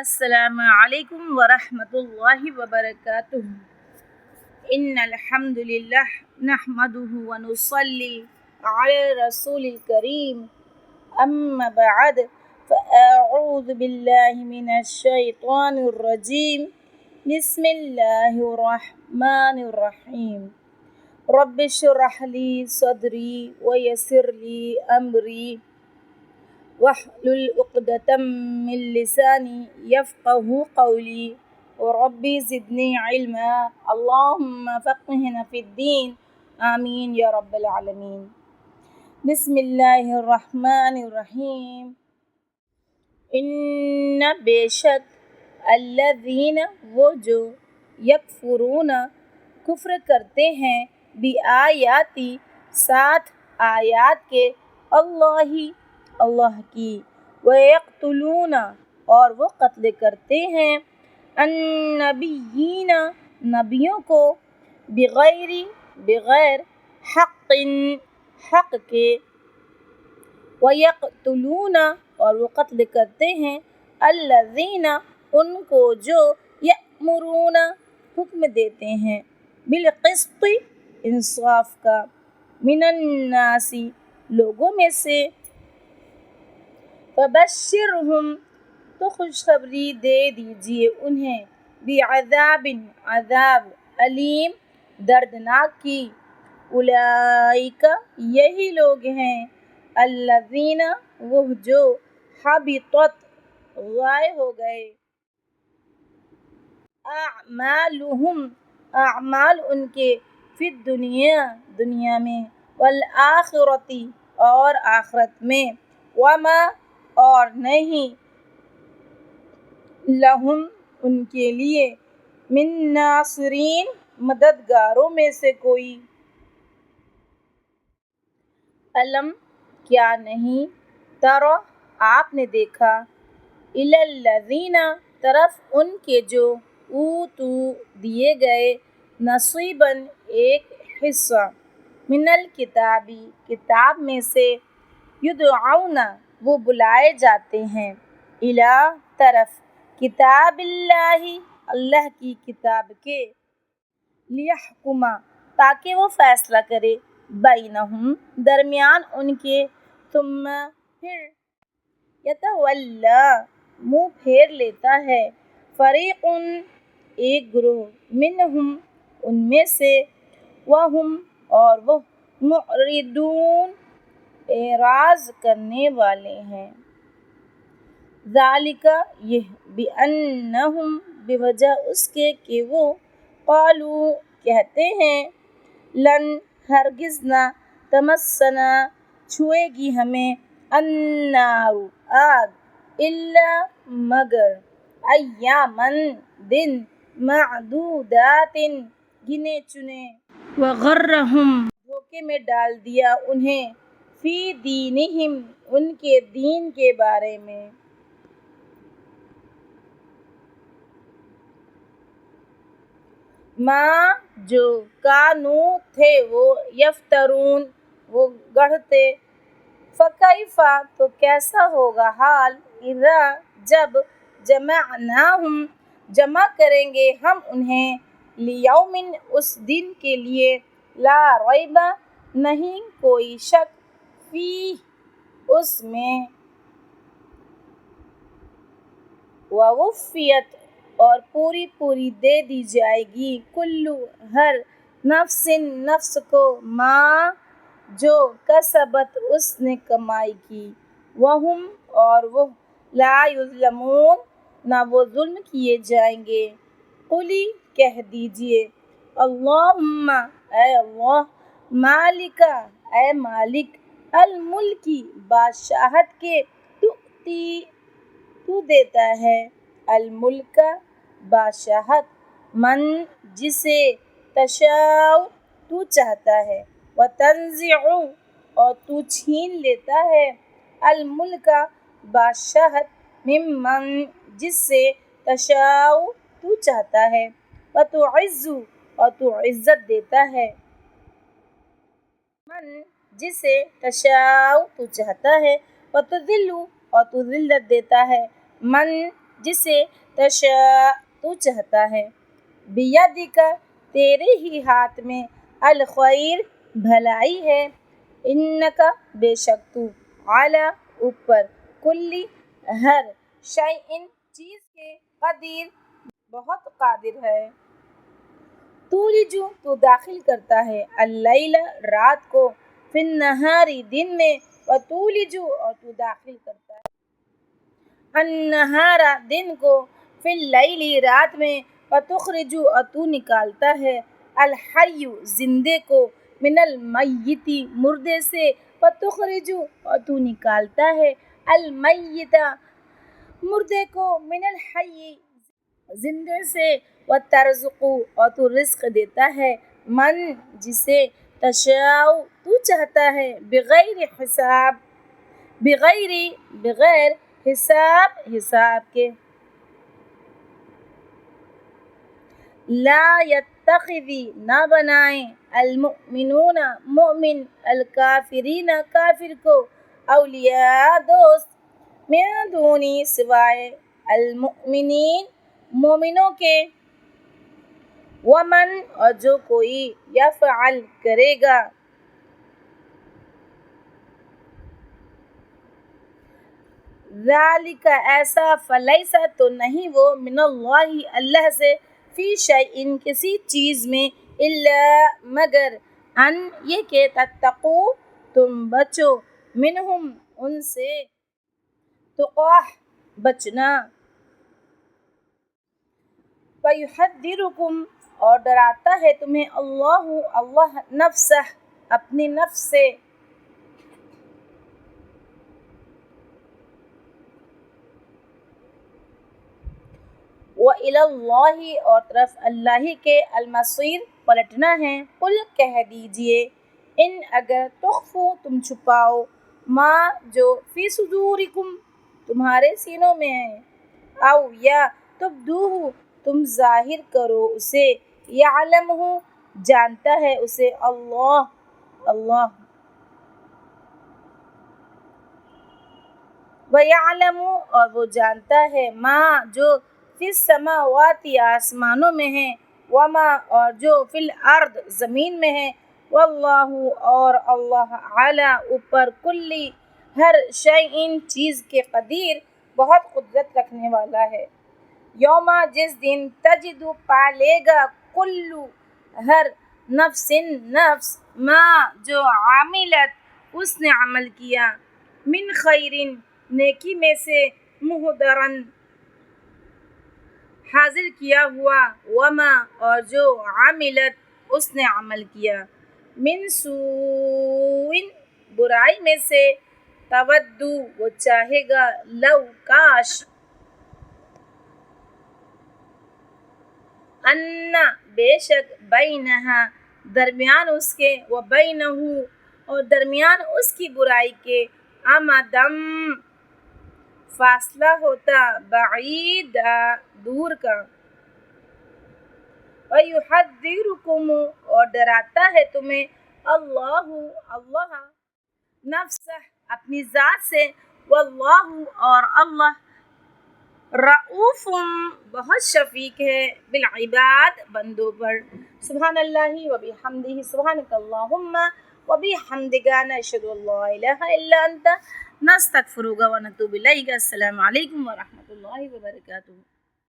السلام عليكم ورحمة الله وبركاته. إن الحمد لله نحمده ونصلي على رسول الكريم. أما بعد فأعوذ بالله من الشيطان الرجيم. بسم الله الرحمن الرحيم. رب اشرح لي صدري ويسر لي أمري. من لساني يفقه قولي. وربي زدني علما. اللهم فقهنا في الدين. آمين يا رب العالمين. بسم اللہ الرحمن الرحیم ان بے شک الذین وہ جو یکفرون کفر کرتے ہیں بھی آیاتی ساتھ آیات کے. اللہ اللہ کی۔ وَيَقْتُلُونَ اور وہ قتل کرتے ہیں۔ النبیین نبیوں کو بغیر بغیر حق حق کے۔ وَيَقْتُلُونَ اور وہ قتل کرتے ہیں۔ الذین ان کو جو یأمرون حکم دیتے ہیں۔ بالقسط، انصاف کا۔ من الناس، لوگوں میں سے۔ فبشرہم تو خوشخبری دے دیجیے انہیں۔ بعذاب عذاب علیم، دردناک کی۔ اولئک یہی لوگ ہیں۔ الذین، وہ جو حبطت ضائع ہو گئے۔ اعمالہم، اعمال ان کے فی الدنیا، دنیا میں۔ والآخرتی اور آخرت میں۔ وما اور نہیں۔ لہم ان کے لیے۔ من ناصرین، مددگاروں میں سے کوئی۔ علم کیا نہیں؟ ترى آپ نے دیکھا۔ الی طرف ان کے جو اوتو دیے گئے۔ نصیباً ایک حصہ۔ من الکتابی، کتاب میں سے۔ یدعون وہ بلائے جاتے ہیں۔ الی طرف کتاب اللہ اللہ کی کتاب کے۔ لیحکم، تاکہ وہ فیصلہ کرے بینہم، درمیان ان کے۔ ثم پھر یتولا منہ پھیر لیتا ہے۔ فریق ایک گروہ منہم، ان میں سے۔ وہم، اور وہ معرضون۔ اعراض کرنے والے ہیں۔ ذالک یہ بانہم بوجہ اس کے کہ وہ قالو کہتے ہیں، لن ہرگز نہ تمسنا، چھوئے گی ہمیں النار آگ الا مگر ایامن دن معدودات گنے چنے۔ وغرہم، دھوکے میں ڈال دیا انہیں۔ فی دینہم، ان کے دین کے بارے میں۔ ما جو کانو تھے، وہ یفترون، وہ گڑھتے۔ فکیفا، تو کیسا ہوگا حال؟ اذا جب جمعناہم، جمع کریں گے ہم انہیں لیومن اس دن کے لیے۔ لا ریب، نہیں کوئی شک۔ فی اس میں ووفیت اور پوری پوری دے دی جائے گی۔ کلو ہر نفس نفس کو ما جو کسبت اس نے کمائی کی۔ وہم اور وہ لا یظلمون، نہ وہ ظلم کیے جائیں گے۔ قلی کہہ دیجیے، اللہم، اے اللہ، مالکا، اے مالک الملکی بادشاہت کے تؤتی تو دیتا ہے۔ الملک بادشاہت من جسے تشاء تو چاہتا ہے۔ و وتنزع اور تو چھین لیتا ہے۔ الملک بادشاہت ممن جس سے تشاء تو چاہتا ہے۔ وتعز اور تو عزت دیتا ہے۔ من جسے تشاء تو چاہتا ہے، وتذل، اور تو ذلت دیتا ہے۔ من، جسے تشاء تو چاہتا ہے۔ بیدی کا تیرے ہی ہاتھ میں الخیر بھلائی ہے۔ ان کا بے شک تو اعلیٰ اوپر کلی ہر شعین چیز کے قدیر بہت قادر ہے۔ تولجو تو داخل کرتا ہے۔ اللیل، رات کو فی النہاری دن میں و تولجو اور تو داخل کرتا ہے۔ النہارا دن کو فی اللیل رات میں و تخرجو اور تو نکالتا ہے۔ الحی زندے کو من المیتی مردے سے و تخرجو اور تو نکالتا ہے۔ المیتہ مردے کو من الحی زندے سے و ترزقو اور تو رزق دیتا ہے۔ من جسے تشاء تو چاہتا ہے بغیر حساب، بغیر بغیر حساب حساب کے۔ لا يتخذی نہ بنائیں المؤمنون مؤمن الکافرین کافر کو اولیاء دوست من دونی سوائے المؤمنین مومنوں کے۔ ومن اور جو کوئی یفعل کرے گا۔ ذالک ایسا فلیسا تو نہیں، وہ من اللہ اللہ سے فی شیئن کسی چیز میں الا مگر ان، یہ کہ تتقو، تم بچو۔ منہم ان سے تقاہ، بچنا۔ وَيُحَذِّرُكُمْ اور ڈراتا ہے تمہیں اللہ اللہ نفسہ اپنی نفس سے۔ وَإِلَى اللَّهِ، اور طرف اللہ کے المصیر پلٹنا ہے۔ قل کہہ دیجیے، ان اگر تخفو، تم چھپاؤ۔ ما، جو فی صدورکم تمہارے سینوں میں ہے۔ او یا تبدوہ تم ظاہر کرو اسے۔ یعلمہ جانتا ہے اسے۔ اللہ اللہ۔ وَيَعْلَمُ اور وہ جانتا ہے ما، جو فی السماوات آسمانوں میں ہے وما، اور جو فی الارض، زمین میں ہے واللہ، اور اللہ اعلیٰ، اوپر کلی ہر شیئن چیز کے قدیر، بہت قدرت رکھنے والا ہے۔ یوما جس دن تجدو پالے گا کلو ہر نفس نفس ما جو عاملت اس نے عمل کیا۔ من خیرن نیکی میں سے محدرن حاضر کیا ہوا۔ وما، اور جو عاملت اس نے عمل کیا۔ من سوء، برائی میں سے تودو وہ چاہے گا لو کاش۔ ان بے شک بینہا درمیان اس کے و بینہو اور درمیان اس کی برائی کے امدم فاصلہ ہوتا بعید دور کا۔ وَيُحَذِّرُكُمُ، اور ڈراتا ہے تمہیں اللہ اللہ نفسہ، اپنی ذات سے، واللہ اور اللہ۔ رعوف بہت شفیق ہے بالعباد بندوں پر سبحان اللہ و بحمدہ سبحانک اللہم و بحمدک نشہد اللہ الہ الا انت نستغفرک و نتوب الیک السلام